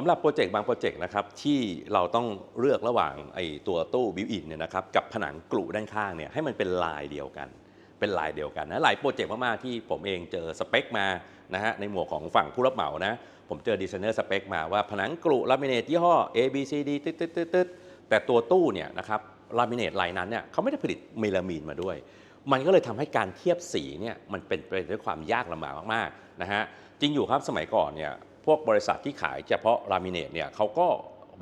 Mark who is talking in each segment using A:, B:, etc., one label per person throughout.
A: สำหรับโปรเจกต์บางโปรเจกต์นะครับที่เราต้องเลือกระหว่างไอ้ตัวตู้บิวอินเนี่ยนะครับกับผนังกลุด้านข้างเนี่ยให้มันเป็นลายเดียวกัน เป็นลายเดียวกันนะหลายโปรเจกต์มากๆที่ผมเองเจอสเปคมานะฮะในหมวกของฝั่งผู้รับเหมานะผมเจอดีไซเนอร์สเปคมาว่าผนังกลุลามิเนตยี่ห้อ A B C D ตึ๊ดตึ๊ดตึ๊ดตึ๊ดแต่ตัวตู้เนี่ยนะครับลามิเนตลายนั้นเนี่ยเขาไม่ได้ผลิตเมลามีนมาด้วย มันก็เลยทำให้การเทียบสีเนี่ยมันเป็นไปด้วยความยากลำบากมากๆนะฮะจริงอยู่ครับสมัยก่อนเนี่ย วกบริษัทที่ขายเฉพาะลามิเนตเนี่ยเขาก็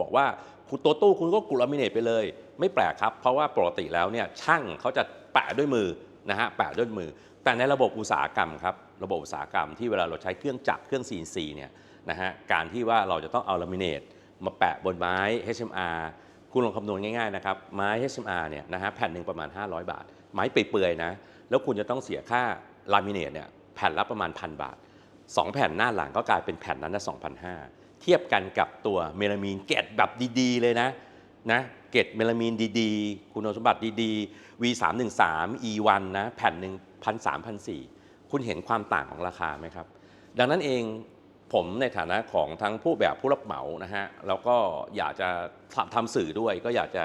A: บอกว่าคุณตัวตู้คุณก็กุลามิเนตไปเลย ไม่แปลกครับ เพราะว่าปกติแล้วเนี่ยช่างเขาจะแปะด้วยมือนะฮะแปะด้วยมือ แต่ในระบบอุตสาหกรรมครับระบบอุตสาหกรรมที่เวลาเราใช้เครื่องจักรเครื่อง CNC เนี่ยนะฮะการที่ว่าเราจะต้องเอาลามิเนตมาแปะบนไม้ HMR คุณลองคำนวณง่ายๆนะครับไม้ HMR เนี่ยนะฮะแผ่นหนึ่งประมาณ 500 บาท ไม้เปื่อยๆนะแล้วคุณจะต้องเสียค่าลามิเนตเนี่ยแผ่นละประมาณพันบาท 2 แผ่นหน้าหลังก็กลายเป็นแผ่นนั้นนะ2,500 เทียบกันกับตัวเมลามีนเกรดแบบดีๆ เลยนะนะเกรดเมลามีนดีๆ คุณสมบัติดีๆ V313 E1 นะแผ่นหนึ่งพันสามพันสี่คุณเห็นความต่างของราคาไหมครับ ดังนั้นเองผมในฐานะของทั้งผู้แบบผู้รับเหมานะฮะแล้วก็อยากจะทำทำสื่อด้วย ก็อยากจะ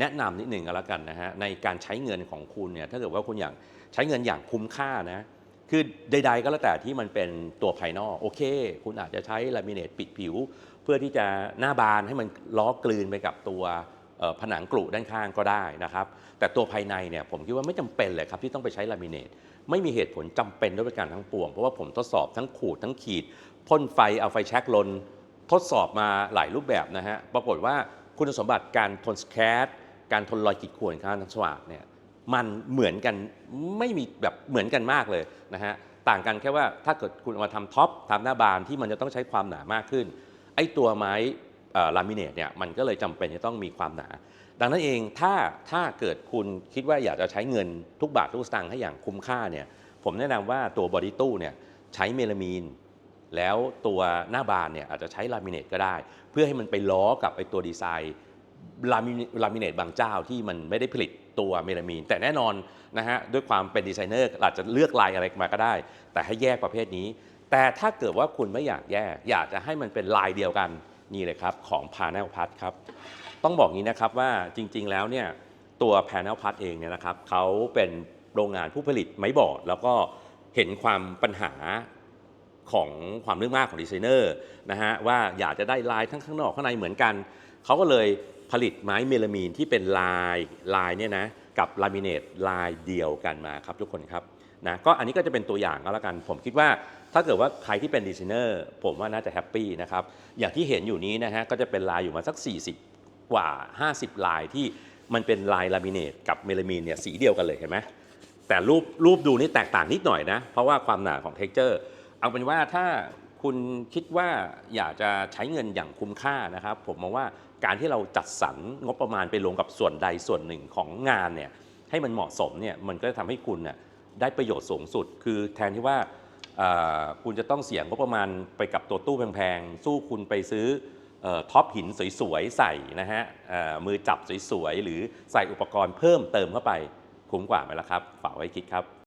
A: แนะนำนิดหนึ่งก็แล้วกันนะฮะในการใช้เงินของคุณเนี่ยถ้าเกิดว่าคุณอยากใช้เงินอย่างคุ้มค่านะ คือใด ๆ ก็แล้วแต่ที่มันเป็นตัวภายนอกโอเค คุณอาจจะใช้ลามิเนตปิดผิว เพื่อที่จะหน้าบานให้มันล้อกลืนไปกับตัวผนังกรุด้านข้างก็ได้นะครับ แต่ตัวภายในเนี่ยผมคิดว่าไม่จำเป็นเลยครับที่ต้องไปใช้ลามิเนตไม่มีเหตุผลจำเป็นด้วยประการทั้งปวง เพราะว่าผมทดสอบทั้งขูดทั้งขีดพ่นไฟเอาไฟแช็กลน ทดสอบมาหลายรูปแบบนะฮะปรากฏว่าคุณสมบัติการทนสแครการทนรอยขีดข่วนการทนสว่างเนี่ย มันเหมือนกันไม่มีแบบเหมือนกันมากเลยนะฮะต่างกันแค่ว่าถ้าเกิดคุณเอามาทำท็อปทำหน้าบานที่มันจะต้องใช้ความหนามากขึ้น ไอ้ตัวไม้ลามิเนตเนี่ยมันก็เลยจำเป็นจะต้องมีความหนา ดังนั้นเองถ้าถ้าเกิดคุณคิดว่าอยากจะใช้เงินทุกบาททุกสตางค์ให้อย่างคุ้มค่าเนี่ยผมแนะนำว่าตัวบอดี้ตู้เนี่ยใช้เมลามีน แล้วตัวหน้าบานเนี่ยอาจจะใช้ลามิเนตก็ได้ เพื่อให้มันไปล้อกับไอตัวดีไซน์ ลามิลามิเนตบางเจ้าที่มันไม่ได้ผลิตตัวเมลามีน แต่แน่นอนนะฮะด้วยความเป็นดีไซเนอร์อาจจะเลือกลายอะไรมาก็ได้ แต่ให้แยกประเภทนี้ แต่ถ้าเกิดว่าคุณไม่อยากแยก อยากจะให้มันเป็นลายเดียวกันนี่เลยครับของ Panel p a d ครับต้องบอกงี้นะครับว่าจริง ๆ แล้วเนี่ยตัว Panel p a d เองเนี่ยนะครับเขาเป็นโรงงานผู้ผลิตไม้บอร์ด แล้วก็เห็นความปัญหาของความเรื่องมากของดีไซเนอร์นะฮะว่าอยากจะได้ลายทั้งข้างนอกข้างในเหมือนกัน เขาก็เลยผลิตไม้เมลามีนที่เป็นลายลายเนี่ยนะกับลามิเนตลายเดียวกันมาครับทุกคนครับนะก็อันนี้ก็จะเป็นตัวอย่างก็แล้วกัน ผมคิดว่าถ้าเกิดว่าใครที่เป็นดีไซเนอร์ผมว่าน่าจะแฮปปี้นะครับอย่างที่เห็นอยู่นี้นะฮะก็จะเป็นลายอยู่มาสัก 40 กว่า 50 ลายที่มันเป็นลายลามิเนตกับเมลามีนเนี่ยสีเดียวกันเลยเห็นไหมแต่รูปรูปดูนี่แตกต่างนิดหน่อยนะ เพราะว่าความหนาของเท็กเจอร์เอาเป็นว่าถ้า คุณคิดว่าอยากจะใช้เงินอย่างคุ้มค่านะครับ ผมมองว่าการที่เราจัดสรรงบประมาณไปลงกับส่วนใดส่วนหนึ่งของงานเนี่ยให้มันเหมาะสมเนี่ยมันก็จะทำให้คุณน่ะได้ประโยชน์สูงสุด คือแทนที่ว่าคุณจะต้องเสี่ยงงบประมาณไปกับตัวตู้แพงๆ สู้คุณไปซื้อท็อปหินสวยๆ ใส่นะฮะมือจับสวยๆ หรือใส่อุปกรณ์เพิ่มเติมเข้าไปคุ้มกว่าไหมล่ะครับ ฝากไว้คิดครับ